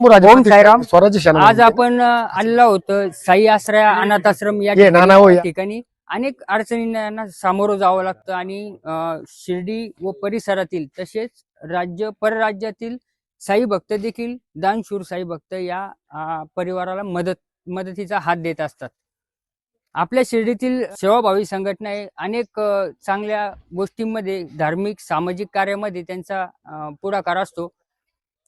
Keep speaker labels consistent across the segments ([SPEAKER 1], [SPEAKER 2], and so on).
[SPEAKER 1] ओम साईराम.
[SPEAKER 2] स्वराज्य
[SPEAKER 1] आज आपण अ, आलेलो आहोत साई आश्रय अनाथ आश्रम या ठिकाणी-
[SPEAKER 2] नाना हो या.
[SPEAKER 1] ठिकाणी अनेक अडचणींना सामोरं जावं लागतं आणि शिर्डी व परिसरातील तसेच राज्य परराज्यातील साई भक्त देखील दानशूर साई भक्त या परिवाराला मदत मदतीचा हात देत असतात. आपल्या शिर्डीतील सेवाभावी संघटना आहे अनेक चांगल्या गोष्टींमध्ये धार्मिक सामाजिक कार्यामध्ये त्यांचा पुढाकार असतो.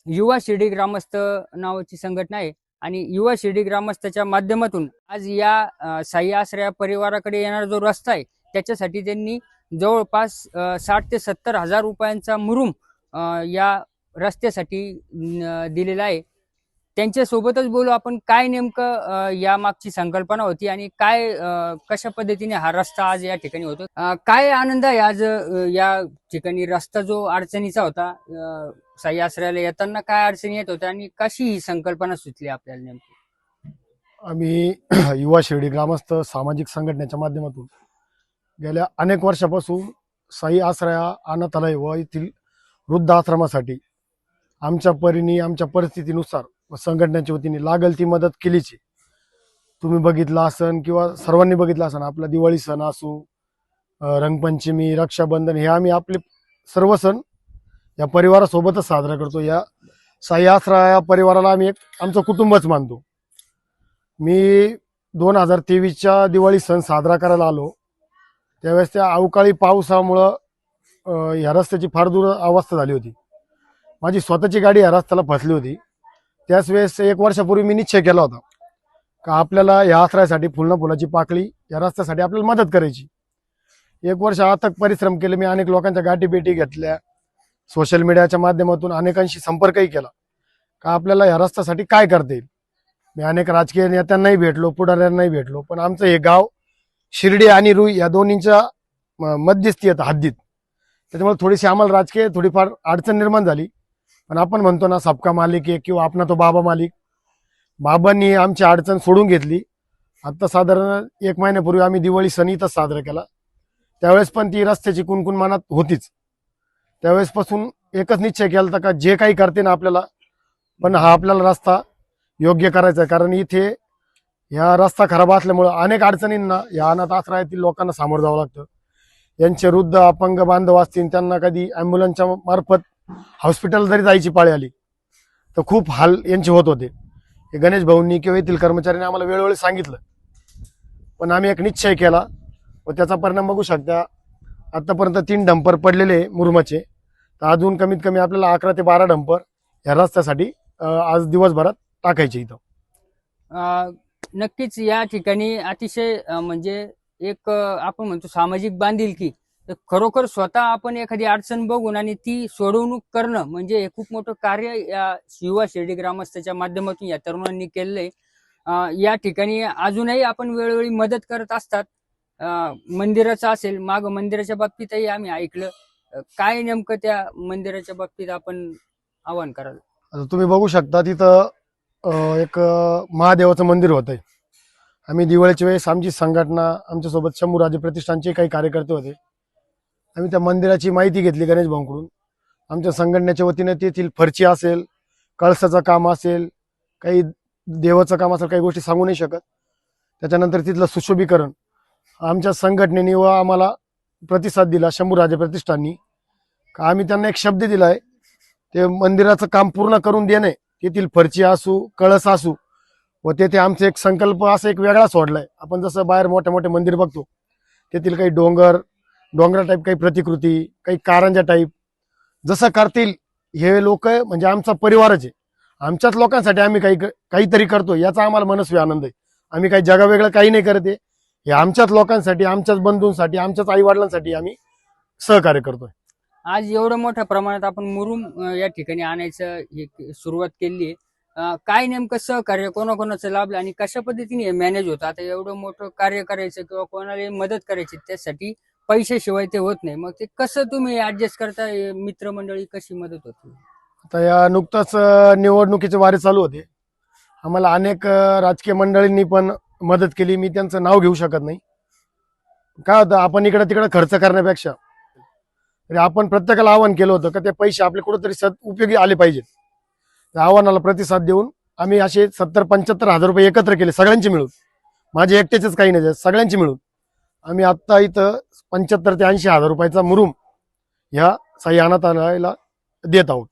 [SPEAKER 1] युवा शिर्डी ग्रामस्थ नावाची संघटना आहे. आणि युवा शिर्डी ग्रामस्थाच्या माध्यमातून आज या साई आश्रया परिवाराकडे येणारा जो रस्ता आहे त्याच्यासाठी त्यांनी जवळपास साठ ते सत्तर हजार रुपयांचा मुरुम या रस्त्यासाठी दिलेला आहे. त्यांच्यासोबतच बोलू आपण काय नेमकं या मागची संकल्पना होती आणि काय कशा पद्धतीने हा रस्ता आज या ठिकाणी होतो? काय आनंद आहे आज या ठिकाणी? रस्ता जो अडचणीचा होता साई आश्रयाला येताना काय अडचणी येत होत्या आणि कशी ही संकल्पना सुचली आपल्याला नेमकी?
[SPEAKER 2] आम्ही युवा शिर्डी ग्रामस्थ सामाजिक संघटनेच्या माध्यमातून गेल्या अनेक वर्षापासून साई आश्रया अनाथालय व येथील वृद्ध आश्रमासाठी आमच्या परीने आमच्या परिस्थितीनुसार व संघटनेच्या वतीने लागल ती मदत केलीची. तुम्ही बघितला असन किंवा सर्वांनी बघितला असन आपला दिवाळी सण असू रंगपंचमी रक्षाबंधन हे आम्ही आपले सर्व सण या परिवारासोबतच साजरा करतो. या सह्यासरा या परिवाराला आम्ही एक आमचं कुटुंबच मानतो. मी दोन हजार तेवीसच्या दिवाळी सण साजरा करायला आलो. त्यावेळेस त्या अवकाळी पावसामुळं ह्या रस्त्याची फार दूर अवस्था झाली होती. माझी स्वतःची गाडी या रस्त्याला फसली होती. त्याच वेळेस एक वर्षापूर्वी मी निश्चय केला होता का आपल्याला या आश्रयासाठी फुलना फुलाची पाकळी या रस्त्यासाठी आपल्याला मदत करायची. एक वर्ष अथक परिश्रम केले. मी अनेक लोकांच्या गाठी भेटी घेतल्या. सोशल मीडियाच्या माध्यमातून अनेकांशी संपर्कही केला. का आपल्याला या रस्त्यासाठी काय करता येईल? मी अनेक राजकीय नेत्यांनाही भेटलो पुढाऱ्यांनाही भेटलो पण आमचं हे गाव शिर्डी आणि रुई या दोन्हींच्या म- मध्यस्थी आहेत हद्दीत. त्याच्यामुळे थोडीशी आम्हाला राजकीय थोडीफार अडचण निर्माण झाली. पण आपण म्हणतो ना सबका मालिक आहे किंवा आपणा तो बाबा मालिक. बाबांनी आमची अडचण सोडून घेतली. आत्ता साधारण एक महिन्यापूर्वी आम्ही दिवाळी सण इथंच साजरा केला. त्यावेळेस पण ती रस्त्याची कुणकुण मनात होतीच. त्यावेळेसपासून एकच निश्चय केला होता का जे काही करते ना आपल्याला पण हा आपल्याला रस्ता योग्य करायचा आहे. कारण इथे ह्या रस्ता खराब असल्यामुळं अनेक अडचणींना या अनाथ आश्रयातील लोकांना सामोरं जावं लागतं. यांचे वृद्ध अपंग बांधव असतील त्यांना कधी ॲम्ब्युलन्सच्या मार्फत हॉस्पिटल जरी जायची पाळी आली तर खूप हाल यांचे होत होते. हे गणेश भाऊंनी किंवा येथील कर्मचाऱ्यांनी आम्हाला वेळोवेळी सांगितलं. पण आम्ही एक निश्चय केला व त्याचा परिणाम बघू शकता. आतापर्यंत तीन डंपर पडलेले मुरुमाचे. तर अजून कमीत कमी आपल्याला अकरा ते बारा डंपर ह्या रस्त्यासाठी आज दिवसभरात टाकायचे इथं.
[SPEAKER 1] नक्कीच या ठिकाणी अतिशय म्हणजे एक आपण म्हणतो सामाजिक बांधिलकी तर खरोखर स्वतः आपण एखादी अडचण बघून आणि ती सोडवणूक करणं म्हणजे हे खूप मोठं कार्य या युवा शिर्डी ग्रामस्थाच्या माध्यमातून या तरुणांनी केलेलं आहे या ठिकाणी अजूनही आपण वेळोवेळी मदत करत असतात. मंदिराचं असेल माग मंदिराच्या बाबतीतही आम्ही ऐकलं. काय नेमकं त्या मंदिराच्या बाबतीत आपण आवाहन कराल?
[SPEAKER 2] आता तुम्ही बघू शकता तिथं अं, एक अं, महादेवाचं मंदिर होतंय. आम्ही दिवाळीच्या वेळेस आमची संघटना आमच्यासोबत शंभूराजे प्रतिष्ठानचे काही कार्यकर्ते होते. आम्ही त्या मंदिराची माहिती घेतली गणेश भाऊंकडून. आमच्या संघटनेच्या वतीने तेथील फरची असेल कळसाचं काम असेल काही देवाचं काम असेल काही गोष्टी सांगू नाही शकत. त्याच्यानंतर तिथलं सुशोभीकरण. आमच्या संघटनेने व आम्हाला प्रतिसाद दिला शंभूराजे प्रतिष्ठाननी. का आम्ही त्यांना एक शब्द दिलाय ते मंदिराचं काम पूर्ण करून देणे तेथील फरची असू कळस असू व तेथे आमचा एक संकल्प असा एक वेगळा सोडलाय. आपण जसं बाहेर मोठे मोठे मंदिर बघतो तेथील काही डोंगर डोंगरा टाईप काही प्रतिकृती काही कारंजा टाईप जसं करतील हे लोक म्हणजे आमचा परिवारच आहे. आमच्याच लोकांसाठी आम्ही काही काहीतरी करतो याचा आम्हाला मनस्वी आनंद आहे. आम्ही काही जगावेगळं काही नाही करत आहे. हे आमच्याच लोकांसाठी आमच्याच बंधूंसाठी आमच्याच आई वडिलांसाठी आम्ही सहकार्य करतोय.
[SPEAKER 1] आज एवढं मोठ्या प्रमाणात आपण मुरुम अं, या ठिकाणी आणायचं हे सुरुवात केली आहे. काय नेमकं सहकार्य कोणाकोणाचं लाभलं आणि कशा पद्धतीने हे मॅनेज होतं? आता एवढं मोठं कार्य करायचं किंवा कोणाला मदत करायची त्यासाठी पैशाशिवाय ते होत नाही. मग ते कसं तुम्ही ऍडजस्ट करता? हे मित्रमंडळी कशी मदत होती?
[SPEAKER 2] आता या नुकताच अं, निवडणुकीचे वारे चालू होते. आम्हाला अनेक अं, राजकीय मंडळींनी पण मदत केली मी त्यांचं नाव घेऊ शकत नाही. काय होतं आपण इकडं तिकडे खर्च करण्यापेक्षा आपण प्रत्येकाला आवाहन केलं होतं का ते पैसे आपले कुठेतरी सद उपयोगी आले पाहिजेत. त्या आव्हानाला प्रतिसाद देऊन आम्ही असे सत्तर पंच्याहत्तर हजार रुपये एकत्र केले सगळ्यांचे मिळून. माझे एकट्याचेच काही नाही सगळ्यांचे मिळून. आम्ही आत्ता इथं पंच्याहत्तर ते ऐंशी हजार रुपयाचा मुरुम ह्या साई अनाथालयाला देत आहोत.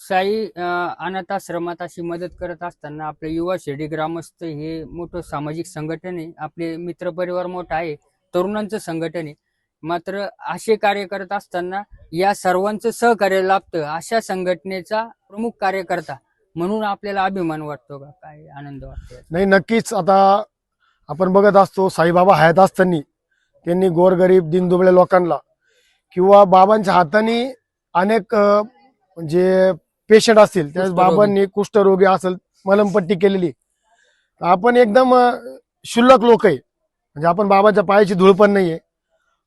[SPEAKER 1] साई अं, अनाथ आश्रमात अशी मदत करत असताना आपले युवा शिर्डी ग्रामस्थ हे मोठं सामाजिक संघटन आहे आपले मित्रपरिवार मोठा आहे तरुणांचं संघटन. आहे मात्र असे कार्य करत असताना या सर्वांचं सहकार्य लाभतं अशा संघटनेचा प्रमुख कार्यकर्ता म्हणून आपल्याला अभिमान वाटतो का? काय आनंद वाटतो
[SPEAKER 2] नाही नक्कीच. आता आपण बघत असतो साईबाबा हयात असताना त्यांनी गोरगरीब दिनदुबळ्या लोकांना किंवा बाबांच्या हाताने अनेक म्हणजे पेशंट असतील त्यावेळेस. बाबांनी कुष्ठरोगी असेल मलमपट्टी केलेली. आपण एकदम अं, क्षुल्लक लोक आहे म्हणजे आपण बाबाच्या पायाची धूळ पण नाहीये.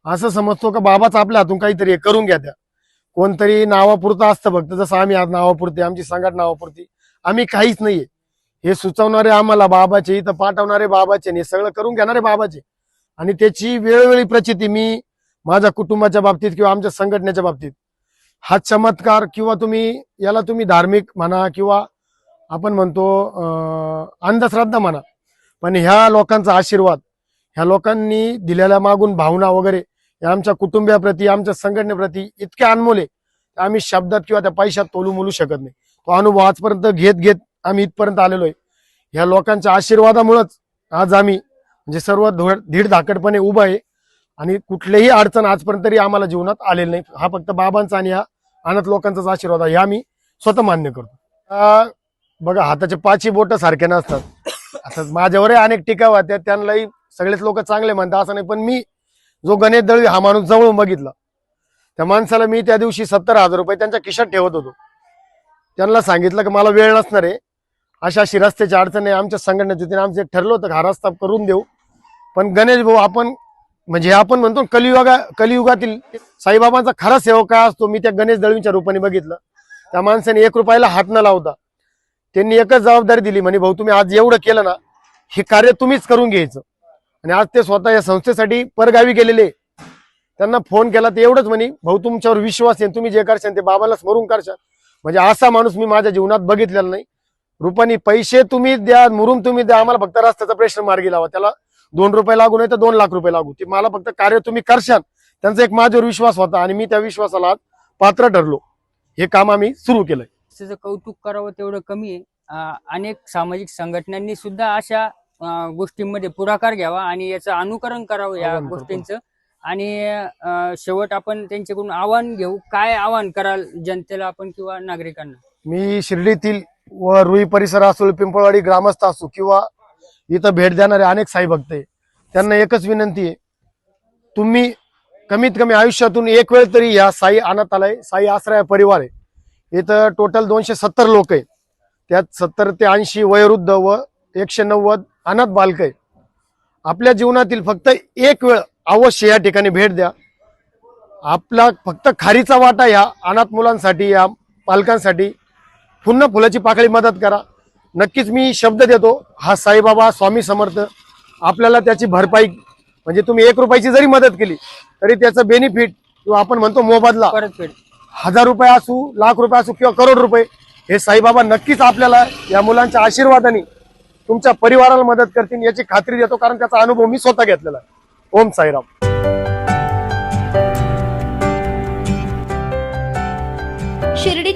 [SPEAKER 2] असं समजतो का बाबाच आपल्या हातून काहीतरी करून घ्या त्या कोणतरी नावापुरतं असतं फक्त. जसं आम्ही आज नावापुरते आमची संघटना नावापुरती. आम्ही काहीच नाहीये. हे सुचवणारे आम्हाला बाबाचे इथं पाठवणारे बाबाचे आणि हे सगळं करून घेणारे बाबाचे. आणि त्याची वेळोवेळी प्रचिती मी माझ्या कुटुंबाच्या बाबतीत किंवा आमच्या संघटनेच्या बाबतीत. हा चमत्कार किंवा तुम्ही याला तुम्ही धार्मिक म्हणा किंवा आपण म्हणतो अंधश्रद्धा म्हणा. पण ह्या लोकांचा आशीर्वाद ह्या लोकांनी दिलेल्या मागून भावना वगैरे या आमच्या कुटुंबियाप्रती आमच्या संघटनेप्रती इतके अनमोले की आम्ही शब्दात किंवा त्या पैशात तोलू मोलू शकत नाही. तो अनुभव आजपर्यंत घेत घेत आम्ही इथपर्यंत आलेलो आहे. ह्या लोकांच्या आशीर्वादामुळंच आज आम्ही म्हणजे सर्व धोड धीड धाकडपणे उभं आहे. आणि कुठलीही अडचण आजपर्यंत तरी आम्हाला जीवनात आलेली नाही. हा फक्त बाबांचा आणि हा अनाथ लोकांचाच आशीर्वाद आहे. ह्या मी स्वतः मान्य करतो. बघा हाताचे पाचही बोट सारखे नसतात. आता माझ्यावरही अनेक टीका होत्या त्यांनाही सगळेच लोक चांगले म्हणतात असं नाही. पण मी जो गणेश दळवी हा माणूस जवळून बघितला. त्या माणसाला मी त्या दिवशी सत्तर हजार रुपये त्यांच्या खिशात ठेवत होतो. त्यांना सांगितलं की मला वेळ नसणार आहे. अशा अशी रस्त्याची अडचण आहे. आमच्या संघटनेच्या वतीने आमचं एक ठरलं होतं हा रस्ता करून देऊ. पण गणेश भाऊ आपण म्हणजे आपण म्हणतो कलियुगा कलियुगातील साईबाबांचा खरा सेवक काय असतो? मी त्या गणेश दळवीच्या रूपाने बघितलं. त्या माणसाने एक रुपयाला हात न लावता त्यांनी एकच जबाबदारी दिली. म्हणे भाऊ तुम्ही आज एवढं केलं ना हे कार्य तुम्हीच करून घ्यायचं. आणि आज ते स्वतः या संस्थेसाठी परगावी गेलेले. त्यांना फोन केला ते एवढंच म्हणे भाऊ तुमच्यावर विश्वास आहे तुम्ही जे करशाल ते बाबाला स्मरून करशाल. म्हणजे असा माणूस मी माझ्या जीवनात बघितलेला नाही. रुपानी पैसे तुम्ही द्या मुरुम तुम्ही द्या आम्हाला फक्त रस्त्याचा प्रश्न मार्गी लावा. त्याला दोन रुपये लागू नाही तर दोन लाख रुपये लागू. ते मला फक्त कार्य तुम्ही करशाल. त्यांचा एक माझ्यावर विश्वास होता आणि मी त्या विश्वासाला आज पात्र ठरलो. हे काम आम्ही सुरू केलंय.
[SPEAKER 1] त्याचं कौतुक करावं तेवढं कमी आहे. अनेक सामाजिक संघटनांनी सुद्धा अशा गोष्टींमध्ये पुढाकार घ्यावा आणि याचं अनुकरण करावं या. गोष्टींचं. आणि शेवट आपण त्यांच्याकडून आव्हान घेऊ. काय आव्हान कराल जनतेला आपण किंवा नागरिकांना?
[SPEAKER 2] मी शिर्डीतील व रुई परिसर असो पिंपळवाडी ग्रामस्थ असो किंवा इथं भेट देणारे अनेक साई भक्त आहे. त्यांना एकच विनंती आहे तुम्ही कमीत कमी आयुष्यातून एक वेळ तरी या साई अनाथालय साई आश्रय परिवार आहे. इथं टोटल दोनशे सत्तर लोक आहे त्यात सत्तर ते ऐंशी वयोवृद्ध व एकशे नव्वद अनाथ बालक आहे आपल्या जीवनातील फक्त एक वेळ अवश्य या ठिकाणी भेट द्या. आपला फक्त खारीचा वाटा ह्या अनाथ मुलांसाठी या पालकांसाठी पुन्हा फुलाची पाकळी मदत करा. नक्कीच मी शब्द देतो. हा साईबाबा स्वामी समर्थ. आपल्याला त्याची भरपाई म्हणजे तुम्ही एक रुपयाची जरी मदत केली तरी त्याचं बेनिफिट किंवा आपण म्हणतो मोबदला हजार रुपये असू लाख रुपये असू किंवा करोड रुपये हे साईबाबा नक्कीच आपल्याला या मुलांच्या आशीर्वादाने तुमच्या परिवाराला मदत करतील याची खात्री देतो कारण त्याचा अनुभव मी स्वतः घेतलेला आहे. ओम साईराम.